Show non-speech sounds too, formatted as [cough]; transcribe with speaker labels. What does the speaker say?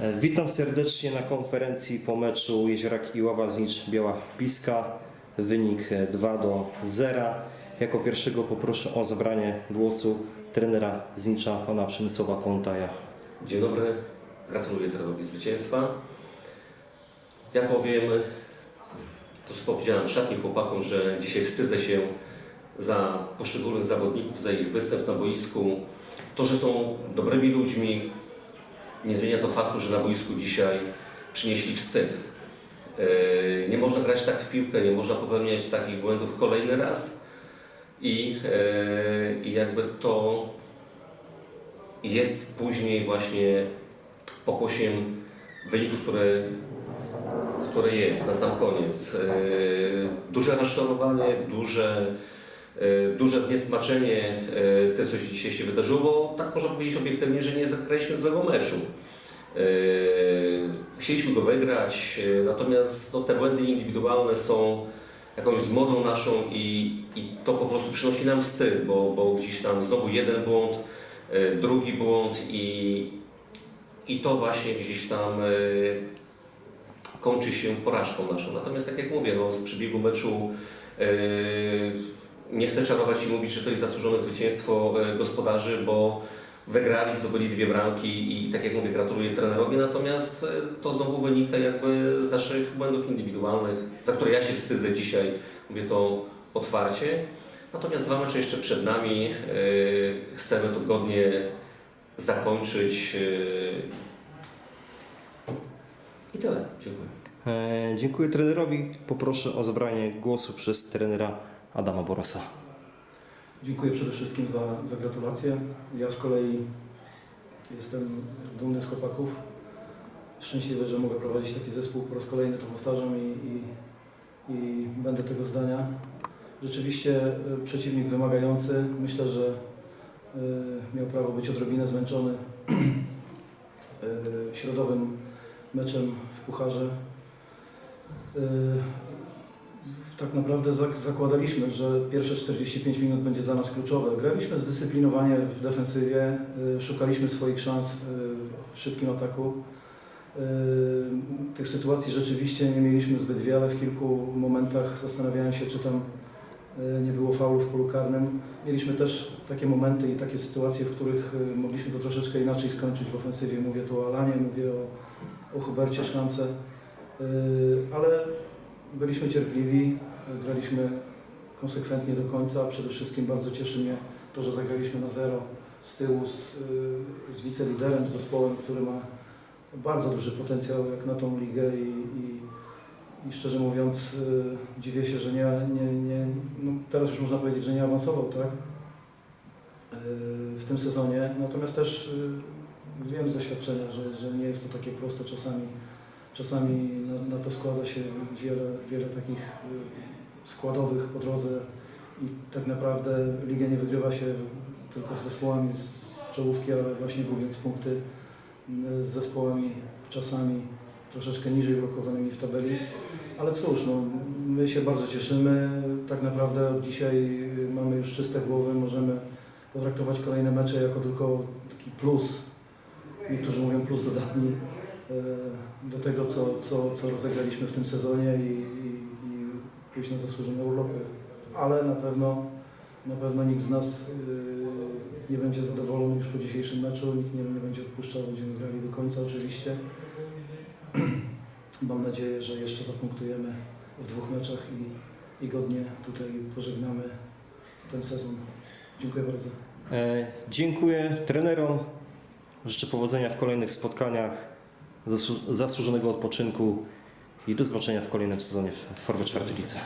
Speaker 1: E, Witam serdecznie na konferencji po meczu Jeziorak Iława Znicz Biała Piska. Wynik e, 2 do 0. Jako pierwszego poproszę o zabranie głosu trenera Znicza, pana Przemysława Kontaja.
Speaker 2: Dzień dobry, gratuluję trenerowi zwycięstwa. Ja powiem, to co powiedziałem szatni chłopakom, że dzisiaj wstydzę się za poszczególnych zawodników, za ich występ na boisku. To, że są dobrymi ludźmi, nie zmienia to faktu, że na boisku dzisiaj przynieśli wstyd. Yy, Nie można grać tak w piłkę, nie można popełniać takich błędów kolejny raz. I, yy, i jakby to jest później właśnie pokłosiem wyniku, który, który jest na sam koniec. Yy, Duże rozczarowanie, duże, duże zniesmaczenie yy, tym, co się dzisiaj się wydarzyło, bo tak można powiedzieć obiektywnie, że nie zagraliśmy złego meczu. Yy, Chcieliśmy go wygrać, natomiast no, te błędy indywidualne są jakąś zmorą naszą i, i to po prostu przynosi nam wstyd, bo, bo gdzieś tam znowu jeden błąd, e, drugi błąd i, i to właśnie gdzieś tam e, kończy się porażką naszą. Natomiast tak jak mówię, no, z przebiegu meczu e, nie chcę czarować i mówić, że to jest zasłużone zwycięstwo e, gospodarzy, bo wygrali, zdobyli dwie bramki i tak jak mówię, gratuluję trenerowi, natomiast e, to znowu wynika jakby z naszych błędów indywidualnych, za które ja się wstydzę dzisiaj, mówię to otwarcie. Natomiast dwa mecze jeszcze przed nami, e, chcemy to godnie zakończyć i tyle. Dziękuję.
Speaker 1: Dziękuję trenerowi. Poproszę o zabranie głosu przez trenera Adama Borosa.
Speaker 3: Dziękuję przede wszystkim za, za gratulacje. Ja z kolei jestem dumny z chłopaków. Szczęśliwy, że mogę prowadzić taki zespół. Po raz kolejny to powtarzam i, i, i będę tego zdania. Rzeczywiście y, przeciwnik wymagający. Myślę, że y, miał prawo być odrobinę zmęczony y, środowym meczem w Pucharze. Tak naprawdę zak- zakładaliśmy, że pierwsze 45 minut będzie dla nas kluczowe. Graliśmy zdyscyplinowanie w defensywie, y, szukaliśmy swoich szans y, w szybkim ataku. Y, Tych sytuacji rzeczywiście nie mieliśmy zbyt wiele. W kilku momentach zastanawiałem się, czy tam nie było faulu w polu karnym. Mieliśmy też takie momenty i takie sytuacje, w których mogliśmy to troszeczkę inaczej skończyć w ofensywie. Mówię tu o Alanie, mówię o, o Hubercie Szklamce. Y, Ale byliśmy cierpliwi, graliśmy konsekwentnie do końca. Przede wszystkim bardzo cieszy mnie to, że zagraliśmy na zero z tyłu z, z wiceliderem, z zespołem, który ma bardzo duży potencjał jak na tą ligę i, i, i szczerze mówiąc y, dziwię się, że nie, nie, nie no teraz już można powiedzieć, że nie awansował, tak? Y, w tym sezonie. Natomiast też y, wiem z doświadczenia, że, że nie jest to takie proste czasami Czasami na, na to składa się wiele, wiele takich y, składowych po drodze i tak naprawdę ligę nie wygrywa się tylko z zespołami z czołówki, ale właśnie gubiąc punkty y, z zespołami czasami troszeczkę niżej ulokowanymi w tabeli. Ale cóż, no, my się bardzo cieszymy. Tak naprawdę od dzisiaj y, mamy już czyste głowy, możemy potraktować kolejne mecze jako tylko taki plus. Niektórzy mówią plus dodatni do tego, co, co, co rozegraliśmy w tym sezonie i, i, i pójść na zasłużone urlopy. Ale na pewno, na pewno nikt z nas y, nie będzie zadowolony już po dzisiejszym meczu, nikt nie, nie będzie odpuszczał, będziemy grali do końca oczywiście. [clears throat] Mam nadzieję, że jeszcze zapunktujemy w dwóch meczach i, i godnie tutaj pożegnamy ten sezon. Dziękuję bardzo.
Speaker 1: E, Dziękuję trenerom. Życzę powodzenia w kolejnych spotkaniach, zasłu- zasłużonego odpoczynku i do zobaczenia w kolejnym sezonie w Formie czwartej lidze.